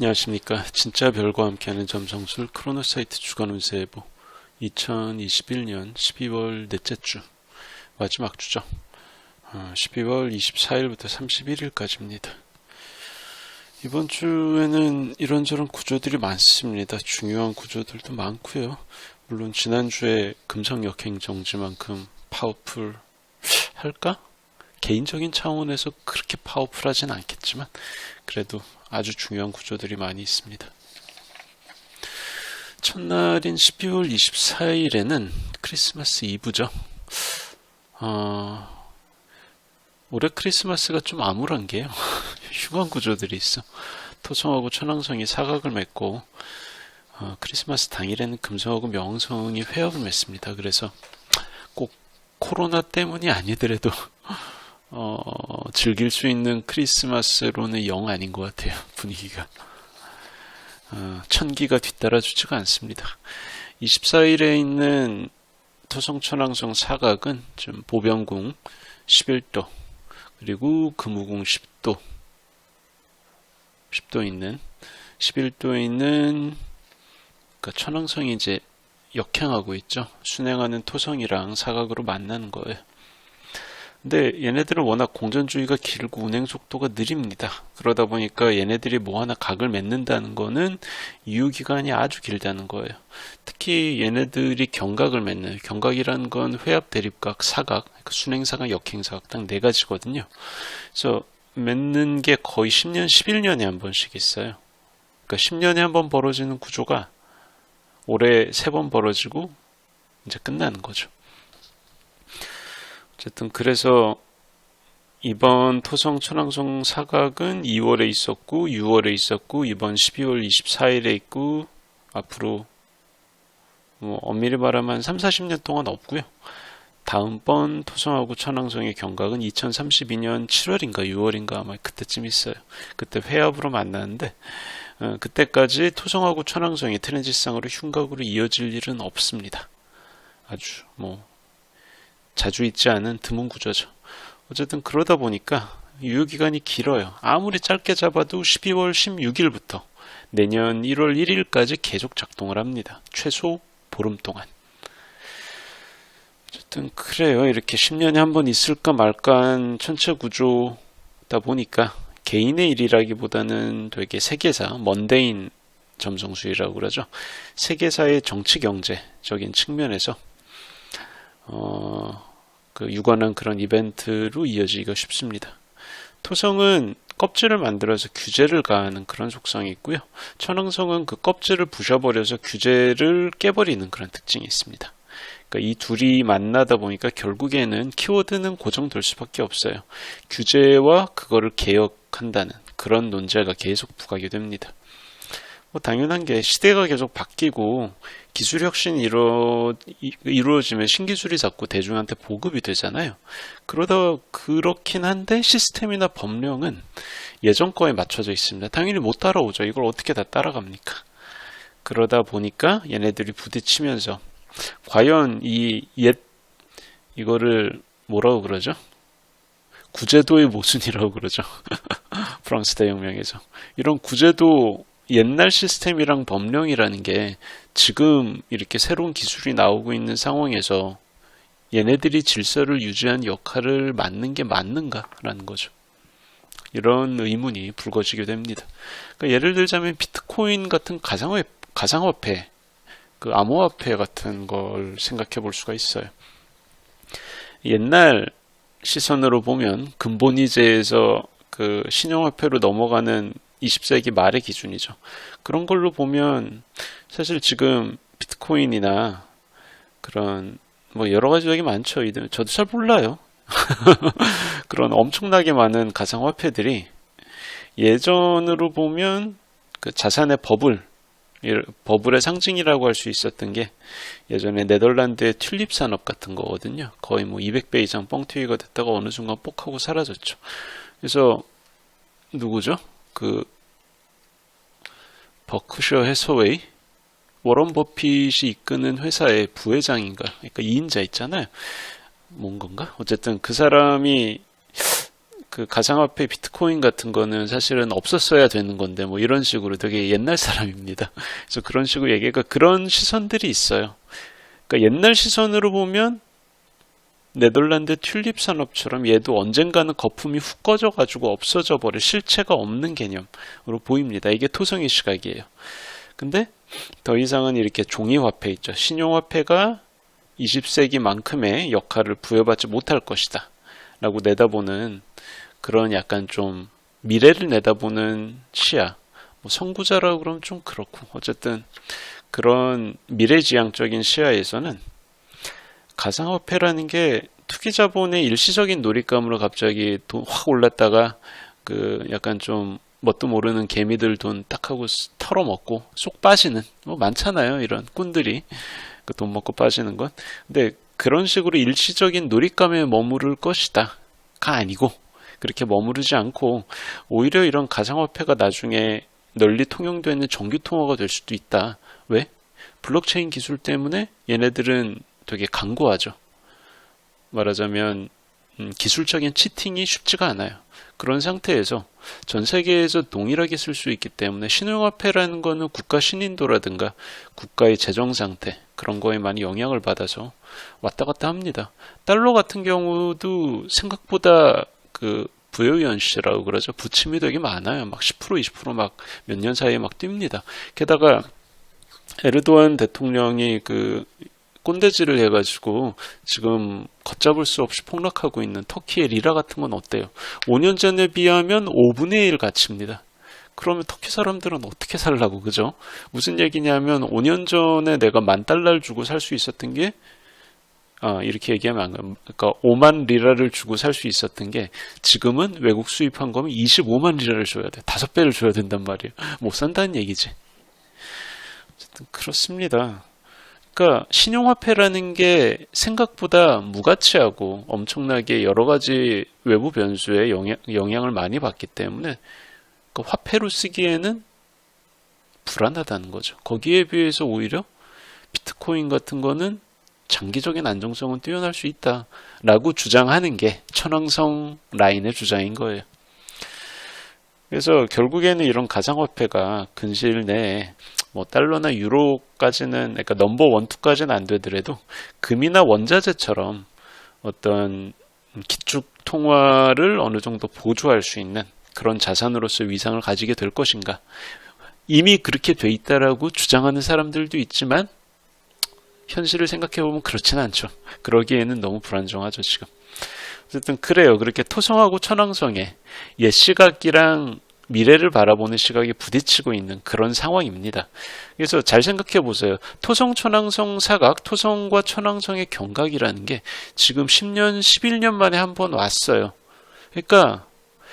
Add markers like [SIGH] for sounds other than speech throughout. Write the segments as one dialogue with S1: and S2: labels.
S1: 안녕하십니까. 진짜 별과 함께하는 점성술 크로노사이트 주간 운세 예보 2021년 12월 넷째 주 마지막 주죠. 어, 12월 24일부터 31일까지입니다. 이번 주에는 이런저런 구조들이 많습니다. 중요한 구조들도 많고요. 물론 지난주에 금성 역행 정지만큼 파워풀 할까? 개인적인 차원에서 그렇게 파워풀하진 않겠지만 그래도 아주 중요한 구조들이 많이 있습니다. 첫날인 12월 24일에는 크리스마스 이브죠. 어, 올해 크리스마스가 좀 암울한 게요. [LAUGHS] 흉한 구조들이 있어. 토성하고 천왕성이 사각을 맺고 어, 크리스마스 당일에는 금성하고 명성이 회합을 맺습니다. 그래서 꼭 코로나 때문이 아니더라도 어, 즐길 수 있는 크리스마스로는 영 아닌 것 같아요. [LAUGHS] 분위기가. 어, 천기가 뒤따라주지가 않습니다. 24일에 있는 토성천왕성 사각은 좀 보병궁 11도 그리고 금우궁 10도 10도 있는 11도에 있는 그러니까 천왕성이 이제 역행하고 있죠. 순행하는 토성이랑 사각으로 만나는 거예요. 근데 얘네들은 워낙 공전주의가 길고 운행 속도가 느립니다. 그러다 보니까 얘네들이 뭐 하나 각을 맺는다는 거는 유효기간이 아주 길다는 거예요. 특히 얘네들이 경각을 맺는, 경각이라는 건 회합, 대립각, 사각, 그러니까 순행사각, 역행사각 딱 네 가지거든요. 그래서 맺는 게 거의 10년, 11년에 한 번씩 있어요. 그러니까 10년에 한 번 벌어지는 구조가 올해 세 번 벌어지고 이제 끝나는 거죠. 어쨌든 그래서 이번 토성 천왕성 사각은 2월에 있었고 6월에 있었고 이번 12월 24일에 있고 앞으로 뭐 엄밀히 말하면 3, 40년 동안 없고요. 다음번 토성하고 천왕성의 경각은 2032년 7월인가 6월인가 아마 그때쯤 있어요. 그때 회합으로 만나는데 어, 그때까지 토성하고 천왕성이 트랜지상으로 흉각으로 이어질 일은 없습니다. 아주 뭐 자주 있지 않은 드문 구조죠. 어쨌든 그러다 보니까 유효기간이 길어요. 아무리 짧게 잡아도 12월 16일부터 내년 1월 1일까지 계속 작동을 합니다. 최소 보름 동안. 어쨌든 그래요. 이렇게 10년에 한 번 있을까 말까한 전체 구조다 보니까 개인의 일이라기보다는 되게 세계사, 먼데인 점성술이라고 그러죠. 세계사의 정치 경제적인 측면에서 어, 그 유관한 그런 이벤트로 이어지기가 쉽습니다. 토성은 껍질을 만들어서 규제를 가하는 그런 속성이 있고요. 천왕성은 그 껍질을 부셔버려서 규제를 깨버리는 그런 특징이 있습니다. 그러니까 이 둘이 만나다 보니까 결국에는 키워드는 고정될 수밖에 없어요. 규제와 그거를 개혁한다는 그런 논제가 계속 부각이 됩니다. 뭐 당연한 게 시대가 계속 바뀌고 기술 혁신이 이루, 이루어지면 신기술이 자꾸 대중한테 보급이 되잖아요. 그러다 그렇긴 한데 시스템이나 법령은 예전 거에 맞춰져 있습니다. 당연히 못 따라오죠. 이걸 어떻게 다 따라갑니까? 그러다 보니까 얘네들이 부딪히면서 과연 이 옛 이거를 뭐라고 그러죠? 구제도의 모순이라고 그러죠. [LAUGHS] 프랑스 대혁명에서. 이런 구제도 옛날 시스템이랑 법령이라는 게 지금 이렇게 새로운 기술이 나오고 있는 상황에서 얘네들이 질서를 유지한 역할을 맡는 게 맞는가라는 거죠. 이런 의문이 불거지게 됩니다. 그러니까 예를 들자면 비트코인 같은 가상화, 가상화폐, 그 암호화폐 같은 걸 생각해 볼 수가 있어요. 옛날 시선으로 보면 근본이제에서 그 신용화폐로 넘어가는 20세기 말의 기준이죠. 그런 걸로 보면 사실 지금 비트코인이나 그런 뭐 여러 가지 얘기 많죠. 저도 잘 몰라요. [LAUGHS] 그런 엄청나게 많은 가상화폐들이 예전으로 보면 그 자산의 버블, 버블의 상징이라고 할 수 있었던 게 예전에 네덜란드의 튤립 산업 같은 거거든요. 거의 뭐 200배 이상 뻥튀기가 됐다가 어느 순간 뽁하고 사라졌죠. 그래서 누구죠? 그 버크셔 해서웨이 워런 버핏이 이끄는 회사의 부회장인가 그러니까 2인자 있잖아요 뭔 건가 어쨌든 그 사람이 그 가상화폐 비트코인 같은 거는 사실은 없었어야 되는 건데 뭐 이런 식으로 되게 옛날 사람입니다. 그래서 그런 식으로 얘기가 그런 시선들이 있어요. 그러니까 옛날 시선으로 보면 네덜란드 튤립 산업처럼 얘도 언젠가는 거품이 훅 꺼져 가지고 없어져 버릴 실체가 없는 개념으로 보입니다. 이게 토성의 시각이에요. 근데 더 이상은 이렇게 종이화폐 있죠. 신용화폐가 20세기만큼의 역할을 부여받지 못할 것이다. 라고 내다보는 그런 약간 좀 미래를 내다보는 시야. 뭐 선구자라고 그러면 좀 그렇고. 어쨌든 그런 미래지향적인 시야에서는 가상화폐라는 게 투기 자본의 일시적인 놀잇감으로 갑자기 돈 확 올랐다가 그 약간 좀 뭣도 모르는 개미들 돈 딱 하고 털어먹고 쏙 빠지는 뭐 많잖아요 이런 꾼들이. 그 돈 먹고 빠지는 건. 근데 그런 식으로 일시적인 놀잇감에 머무를 것이다가 아니고 그렇게 머무르지 않고 오히려 이런 가상화폐가 나중에 널리 통용되는 정규 통화가 될 수도 있다. 왜? 블록체인 기술 때문에 얘네들은 되게 강고하죠 말하자면 음, 기술적인 치팅이 쉽지가 않아요. 그런 상태에서 전 세계에서 동일하게 쓸 수 있기 때문에 신용화폐라는 거는 국가 신인도라든가 국가의 재정 상태 그런 거에 많이 영향을 받아서 왔다 갔다 합니다. 달러 같은 경우도 생각보다 그 부여연시라고 그러죠. 부침이 되게 많아요. 막 10% 20%막 몇 년 사이에 막 뜁니다. 게다가 에르도안 대통령이 그 꼰대질을 해가지고 지금 걷잡을 수 없이 폭락하고 있는 터키의 리라 같은 건 어때요? 5년 전에 비하면 5분의 1 가치입니다. 그러면 터키 사람들은 어떻게 살라고 그죠? 무슨 얘기냐면 5년 전에 내가 만 달러를 주고 살 수 있었던 게 아, 이렇게 얘기하면 안 가요. 그러니까 5만 리라를 주고 살 수 있었던 게 지금은 외국 수입한 거면 25만 리라를 줘야 돼. 다섯 배를 줘야 된단 말이에요. 못 산다는 얘기지. 어쨌든 그렇습니다. 그러니까 신용화폐라는 게 생각보다 무가치하고 엄청나게 여러 가지 외부 변수에 영향, 영향을 많이 받기 때문에 그 화폐로 쓰기에는 불안하다는 거죠. 거기에 비해서 오히려 비트코인 같은 거는 장기적인 안정성은 뛰어날 수 있다라고 주장하는 게 천왕성 라인의 주장인 거예요. 그래서 결국에는 이런 가상화폐가 근시일 내에 뭐 달러나 유로까지는 그러니까 넘버 원, 투까지는 안 되더라도 금이나 원자재처럼 어떤 기축 통화를 어느 정도 보조할 수 있는 그런 자산으로서 위상을 가지게 될 것인가. 이미 그렇게 돼 있다라고 주장하는 사람들도 있지만 현실을 생각해 보면 그렇지는 않죠. 그러기에는 너무 불안정하죠, 지금. 어쨌든 그래요. 그렇게 토성하고 천왕성의 옛 시각이랑 미래를 바라보는 시각이 부딪히고 있는 그런 상황입니다. 그래서 잘 생각해 보세요. 토성, 천왕성 사각, 토성과 천왕성의 경각이라는 게 지금 10년, 11년 만에 한 번 왔어요. 그러니까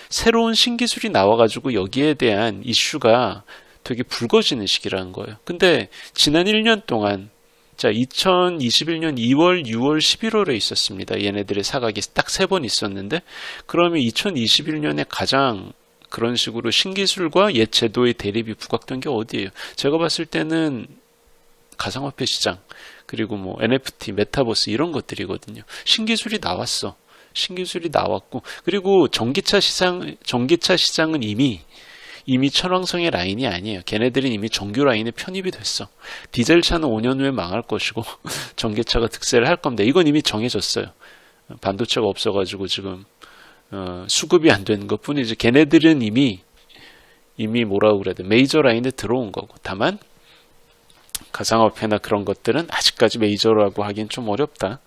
S1: 새로운 신기술이 나와가지고 여기에 대한 이슈가 되게 붉어지는 시기라는 거예요. 근데 지난 1년 동안 자, 2021년 2월, 6월, 11월에 있었습니다. 얘네들의 사각이 딱 세 번 있었는데, 그러면 2021년에 가장 그런 식으로 신기술과 옛 제도의 대립이 부각된 게 어디예요? 제가 봤을 때는 가상화폐 시장 그리고 뭐 NFT, 메타버스 이런 것들이거든요. 신기술이 나왔어. 신기술이 나왔고 그리고 전기차 시장 전기차 시장은 이미 이미 천왕성의 라인이 아니에요. 걔네들은 이미 정규 라인에 편입이 됐어. 디젤 차는 5년 후에 망할 것이고 [LAUGHS] 전기차가 득세를 할 겁니다. 이건 이미 정해졌어요. 반도체가 없어가지고 지금 어, 수급이 안 되는 것 뿐이지 걔네들은 이미 이미 뭐라고 그래야 돼 메이저 라인에 들어온 거고 다만 가상화폐나 그런 것들은 아직까지 메이저라고 하긴 좀 어렵다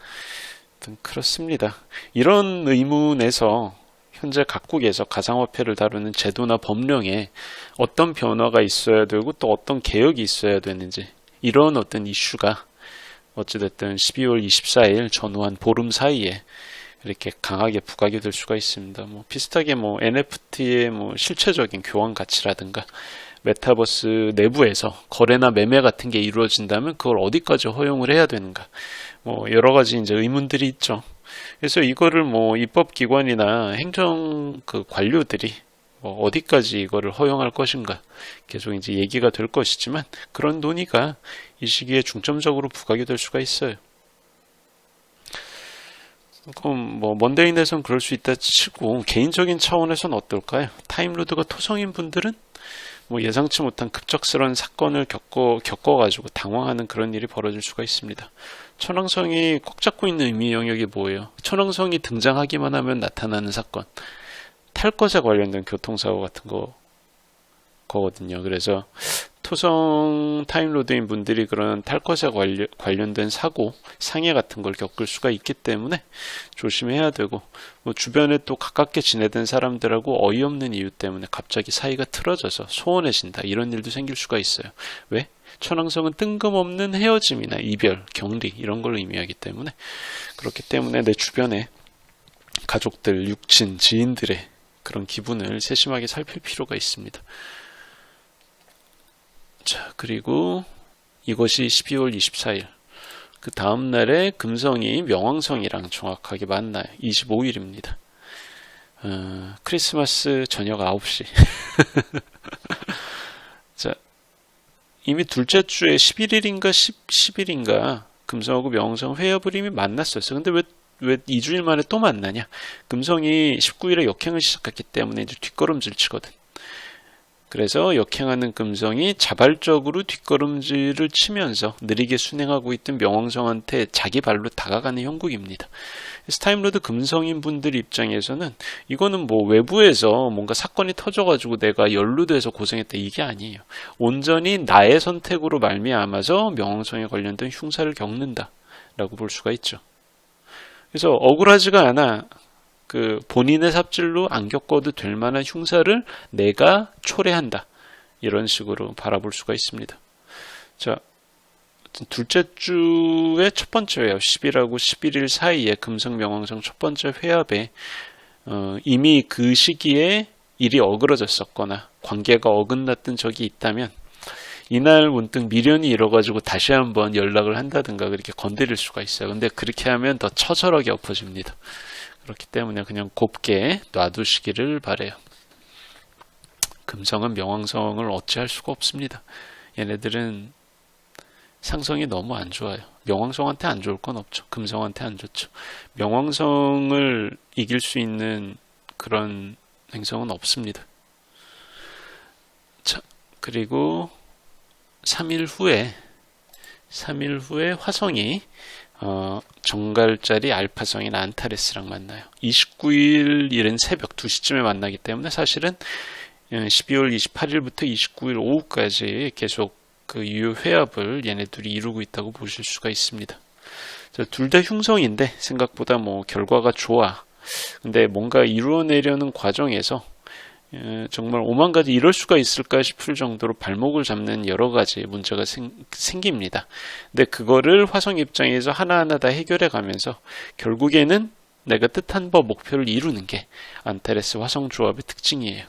S1: 그렇습니다 이런 의문에서 현재 각국에서 가상화폐를 다루는 제도나 법령에 어떤 변화가 있어야 되고 또 어떤 개혁이 있어야 되는지 이런 어떤 이슈가 어찌됐든 12월 24일 전후한 보름 사이에 이렇게 강하게 부각이 될 수가 있습니다. 뭐 비슷하게 뭐 NFT의 뭐 실체적인 교환 가치라든가 메타버스 내부에서 거래나 매매 같은 게 이루어진다면 그걸 어디까지 허용을 해야 되는가 뭐 여러 가지 이제 의문들이 있죠. 그래서 이거를 뭐 입법기관이나 행정 그 관료들이 뭐 어디까지 이거를 허용할 것인가 계속 이제 얘기가 될 것이지만 그런 논의가 이 시기에 중점적으로 부각이 될 수가 있어요. 그럼 뭐 먼데인에선 그럴 수 있다 치고 개인적인 차원에선 어떨까요? 타임로드가 토성인 분들은 뭐 예상치 못한 급작스러운 사건을 겪어 겪어가지고 당황하는 그런 일이 벌어질 수가 있습니다. 천왕성이 꽉 잡고 있는 의미 영역이 뭐예요? 천왕성이 등장하기만 하면 나타나는 사건, 탈 것에 관련된 교통사고 같은 거 거거든요. 그래서 토성 타임로드인 분들이 그런 탈 것에 관련, 관련된 사고, 상해 같은 걸 겪을 수가 있기 때문에 조심해야 되고, 뭐 주변에 또 가깝게 지내던 사람들하고 어이없는 이유 때문에 갑자기 사이가 틀어져서 소원해진다. 이런 일도 생길 수가 있어요. 왜? 천왕성은 뜬금없는 헤어짐이나 이별, 격리 이런 걸 의미하기 때문에 그렇기 때문에 내 주변에 가족들, 육친, 지인들의 그런 기분을 세심하게 살필 필요가 있습니다. 자, 그리고 이것이 12월 24일. 그 다음 날에 금성이 명왕성이랑 정확하게 만나요. 25일입니다. 어, 크리스마스 저녁 9시. [LAUGHS] 자, 이미 둘째 주에 11일인가 10, 10일인가 금성하고 명왕성 회합을 이미 만났었어요. 근데 왜, 왜 2주일 만에 또 만나냐? 금성이 19일에 역행을 시작했기 때문에 이제 뒷걸음질 치거든. 그래서 역행하는 금성이 자발적으로 뒷걸음질을 치면서 느리게 순행하고 있던 명왕성한테 자기 발로 다가가는 형국입니다. 스타임로드 금성인 분들 입장에서는 이거는 뭐 외부에서 뭔가 사건이 터져가지고 내가 연루돼서 고생했다 이게 아니에요. 온전히 나의 선택으로 말미암아서 명왕성에 관련된 흉사를 겪는다라고 볼 수가 있죠. 그래서 억울하지가 않아 그 본인의 삽질로 안 겪어도 될 만한 흉사를 내가 초래한다. 이런 식으로 바라볼 수가 있습니다. 자, 둘째 주의 첫 번째 회합, 10일하고 11일 사이에 금성 명왕성 첫 번째 회합에 어, 이미 그 시기에 일이 어그러졌었거나 관계가 어긋났던 적이 있다면 이날 문득 미련이 일어가지고 다시 한번 연락을 한다든가 그렇게 건드릴 수가 있어요. 근데 그렇게 하면 더 처절하게 엎어집니다. 그렇기 때문에 그냥 곱게 놔두시기를 바래요. 금성은 명왕성을 어찌할 수가 없습니다. 얘네들은 상성이 너무 안 좋아요. 명왕성한테 안 좋을 건 없죠. 금성한테 안 좋죠. 명왕성을 이길 수 있는 그런 행성은 없습니다. 자, 그리고 3일 후에 3일 후에 화성이 어, 정갈자리 알파성인 안타레스랑 만나요. 29일 이른 새벽 2시쯤에 만나기 때문에 사실은 12월 28일부터 29일 오후까지 계속 그 유효 회합을 얘네 둘이 이루고 있다고 보실 수가 있습니다. 둘 다 흉성인데 생각보다 뭐 결과가 좋아. 근데 뭔가 이루어내려는 과정에서 예, 정말 오만 가지 이럴 수가 있을까 싶을 정도로 발목을 잡는 여러 가지 문제가 생, 생깁니다. 근데 그거를 화성 입장에서 하나하나 다 해결해 가면서 결국에는 내가 뜻한 바 목표를 이루는 게 안타레스 화성 조합의 특징이에요.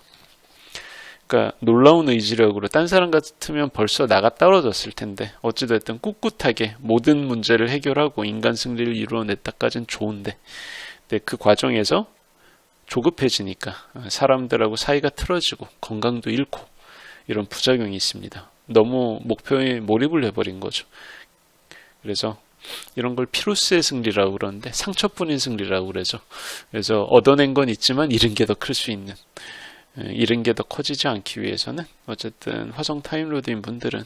S1: 그러니까 놀라운 의지력으로 딴 사람 같으면 벌써 나가 떨어졌을 텐데 어찌됐든 꿋꿋하게 모든 문제를 해결하고 인간 승리를 이루어냈다까지는 좋은데 근데 그 과정에서 조급해지니까 사람들하고 사이가 틀어지고 건강도 잃고 이런 부작용이 있습니다. 너무 목표에 몰입을 해버린 거죠. 그래서 이런 걸 피로스의 승리라고 그러는데 상처뿐인 승리라고 그러죠. 그래서 얻어낸 건 있지만 잃은 게 더 클 수 있는 잃은 게 더 커지지 않기 위해서는 어쨌든 화성 타임로드인 분들은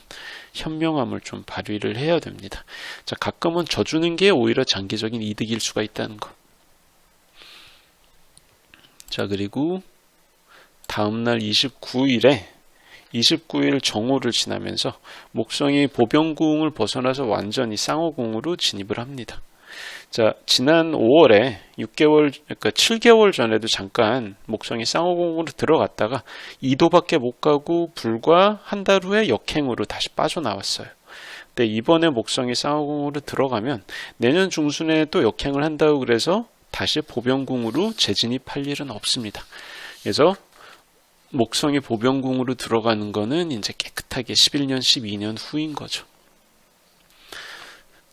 S1: 현명함을 좀 발휘를 해야 됩니다. 자, 가끔은 져주는 게 오히려 장기적인 이득일 수가 있다는 거. 자, 그리고 다음날 29일에 29일 정오를 지나면서 목성이 보병궁을 벗어나서 완전히 쌍호궁으로 진입을 합니다. 자, 지난 5월에 6개월, 그러니까 7개월 전에도 잠깐 목성이 쌍호궁으로 들어갔다가 2도밖에 못 가고 불과 한 달 후에 역행으로 다시 빠져나왔어요. 근데 이번에 목성이 쌍호궁으로 들어가면 내년 중순에 또 역행을 한다고 그래서 다시 보병궁으로 재진입할 일은 없습니다. 그래서 목성이 보병궁으로 들어가는 거는 이제 깨끗하게 11년, 12년 후인 거죠.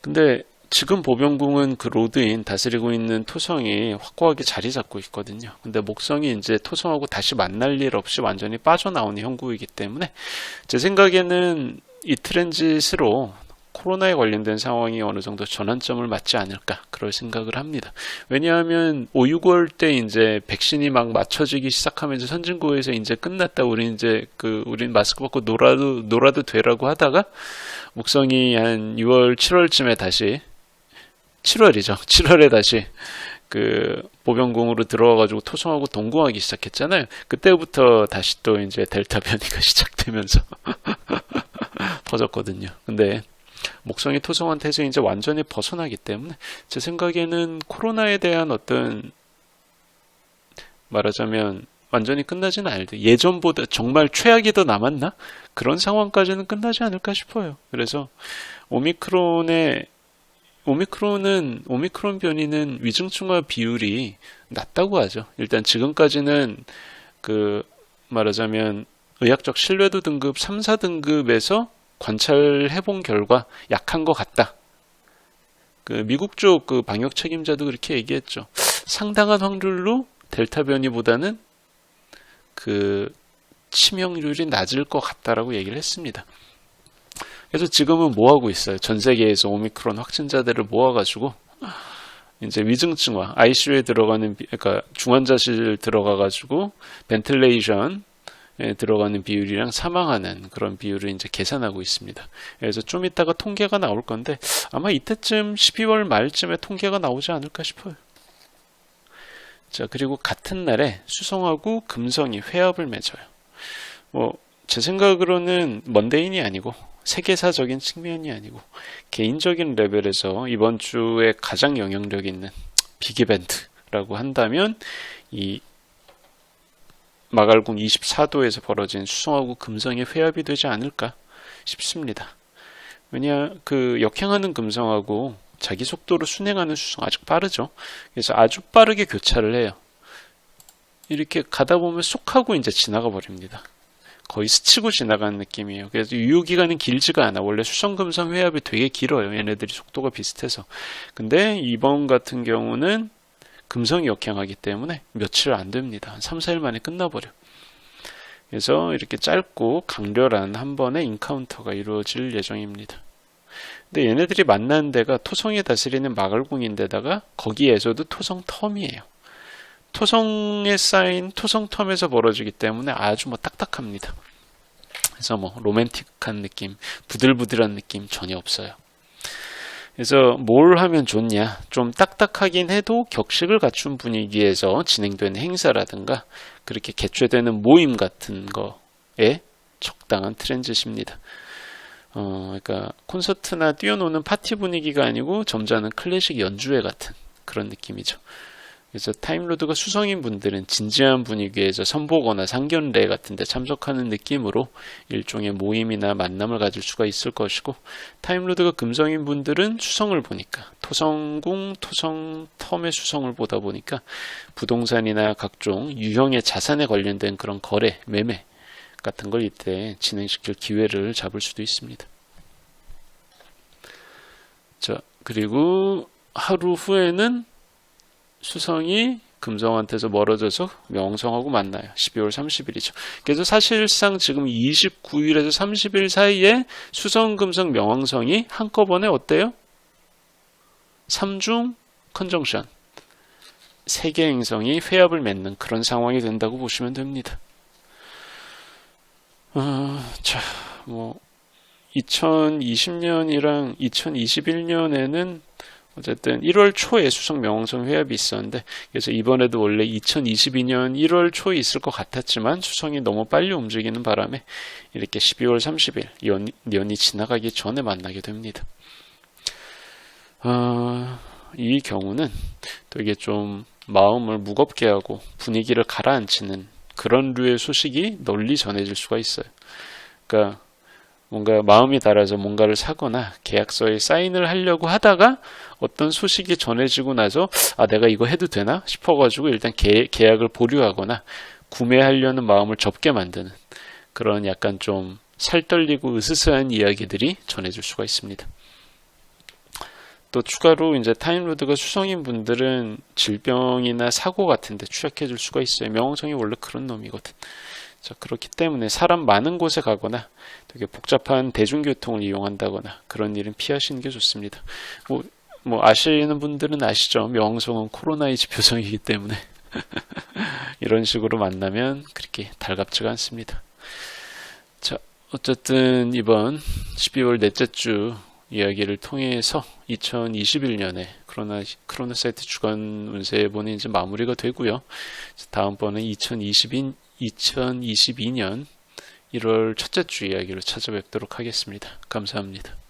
S1: 근데 지금 보병궁은 그 로드인 다스리고 있는 토성이 확고하게 자리 잡고 있거든요. 근데 목성이 이제 토성하고 다시 만날 일 없이 완전히 빠져나오는 형국이기 때문에 제 생각에는 이 트랜짓으로 코로나에 관련된 상황이 어느 정도 전환점을 맞지 않을까 그럴 생각을 합니다. 왜냐하면 5, 6월 때 이제 백신이 막 맞춰지기 시작하면서 선진국에서 이제 끝났다. 우리 이제 그 우린 마스크 벗고 놀아도 놀아도 되라고 하다가 목성이 한 6월, 7월쯤에 다시 7월이죠. 7월에 [LAUGHS] 다시 그 보병공으로 들어와가지고 토성하고 동공하기 시작했잖아요. 그때부터 다시 또 이제 델타 변이가 [LAUGHS] 시작되면서 [LAUGHS] 퍼졌거든요. 근데 목성이 토성한테서 이제 완전히 벗어나기 때문에 제 생각에는 코로나에 대한 어떤 말하자면 완전히 끝나지는 않을 예전보다 정말 최악이 더 남았나? 그런 상황까지는 끝나지 않을까 싶어요. 그래서 오미크론의 오미크론은 오미크론 변이는 위중증화 비율이 낮다고 하죠. 일단 지금까지는 그 말하자면 의학적 신뢰도 등급 3, 4등급에서 관찰해 본 결과 약한 것 같다. 그 미국 쪽 그 방역 책임자도 그렇게 얘기했죠. 상당한 확률로 델타 변이보다는 그 치명률이 낮을 것 같다라고 얘기를 했습니다. 그래서 지금은 뭐 하고 있어요? 전 세계에서 오미크론 확진자들을 모아가지고 이제 위중증화, ICU에 들어가는 그러니까 중환자실 들어가가지고 벤틀레이션 에 들어가는 비율이랑 사망하는 그런 비율을 이제 계산하고 있습니다. 그래서 좀 이따가 통계가 나올 건데 아마 이때쯤 12월 말쯤에 통계가 나오지 않을까 싶어요. 자, 그리고 같은 날에 수성하고 금성이 회합을 맺어요. 뭐, 제 생각으로는 먼데인이 아니고 세계사적인 측면이 아니고 개인적인 레벨에서 이번 주에 가장 영향력 있는 빅이벤트라고 한다면 이 마갈궁 24도에서 벌어진 수성하고 금성의 회합이 되지 않을까 싶습니다. 왜냐 그 역행하는 금성하고 자기 속도로 순행하는 수성 아주 빠르죠. 그래서 아주 빠르게 교차를 해요. 이렇게 가다 보면 쏙 하고 이제 지나가 버립니다. 거의 스치고 지나가는 느낌이에요. 그래서 유효기간은 길지가 않아. 원래 수성금성 회합이 되게 길어요. 얘네들이 속도가 비슷해서. 근데 이번 같은 경우는 금성이 역행하기 때문에 며칠 안 됩니다. 한 3, 4일 만에 끝나버려. 그래서 이렇게 짧고 강렬한 한 번의 인카운터가 이루어질 예정입니다. 근데 얘네들이 만나는 데가 토성에 다스리는 마갈궁인데다가 거기에서도 토성 텀이에요. 토성에 쌓인 토성 텀에서 벌어지기 때문에 아주 뭐 딱딱합니다. 그래서 뭐 로맨틱한 느낌, 부들부들한 느낌 전혀 없어요. 그래서 뭘 하면 좋냐? 좀 딱딱하긴 해도 격식을 갖춘 분위기에서 진행되는 행사라든가 그렇게 개최되는 모임 같은 거에 적당한 트렌즈십니다. 어, 그러니까 콘서트나 뛰어노는 파티 분위기가 아니고 점잖은 클래식 연주회 같은 그런 느낌이죠. 그래서 타임로드가 수성인 분들은 진지한 분위기에서 선보거나 상견례 같은 데 참석하는 느낌으로 일종의 모임이나 만남을 가질 수가 있을 것이고 타임로드가 금성인 분들은 수성을 보니까 토성궁, 토성, 텀의 수성을 보다 보니까 부동산이나 각종 유형의 자산에 관련된 그런 거래, 매매 같은 걸 이때 진행시킬 기회를 잡을 수도 있습니다. 자, 그리고 하루 후에는 수성이 금성한테서 멀어져서 명성하고 만나요. 12월 30일이죠. 그래서 사실상 지금 29일에서 30일 사이에 수성, 금성, 명왕성이 한꺼번에 어때요? 3중 컨정션. 세계 행성이 회합을 맺는 그런 상황이 된다고 보시면 됩니다. 어, 자, 뭐 2020년이랑 2021년에는 어쨌든 1월 초에 수성 명왕성 회합이 있었는데 그래서 이번에도 원래 2022년 1월 초에 있을 것 같았지만 수성이 너무 빨리 움직이는 바람에 이렇게 12월 30일 연, 연이 지나가기 전에 만나게 됩니다. 어, 이 경우는 되게 좀 마음을 무겁게 하고 분위기를 가라앉히는 그런 류의 소식이 널리 전해질 수가 있어요. 그러니까 뭔가 마음이 달아서 뭔가를 사거나 계약서에 사인을 하려고 하다가 어떤 소식이 전해지고 나서 아 내가 이거 해도 되나 싶어가지고 일단 계, 계약을 보류하거나 구매하려는 마음을 접게 만드는 그런 약간 좀 살떨리고 으스스한 이야기들이 전해질 수가 있습니다. 또 추가로 이제 타임로드가 수성인 분들은 질병이나 사고 같은데 취약해질 수가 있어요. 명성이 원래 그런 놈이거든. 자, 그렇기 때문에 사람 많은 곳에 가거나 되게 복잡한 대중교통을 이용한다거나 그런 일은 피하시는 게 좋습니다. 뭐, 뭐 아시는 분들은 아시죠? 명성은 코로나의 지표성이기 때문에 [LAUGHS] 이런 식으로 만나면 그렇게 달갑지가 않습니다. 자, 어쨌든 이번 12월 넷째 주 이야기를 통해서 2021년에 크로나, 크로나 사이트 주간 운세 본이 이제 마무리가 되고요. 다음번에 2022, 2022년 1월 첫째 주 이야기로 찾아뵙도록 하겠습니다. 감사합니다.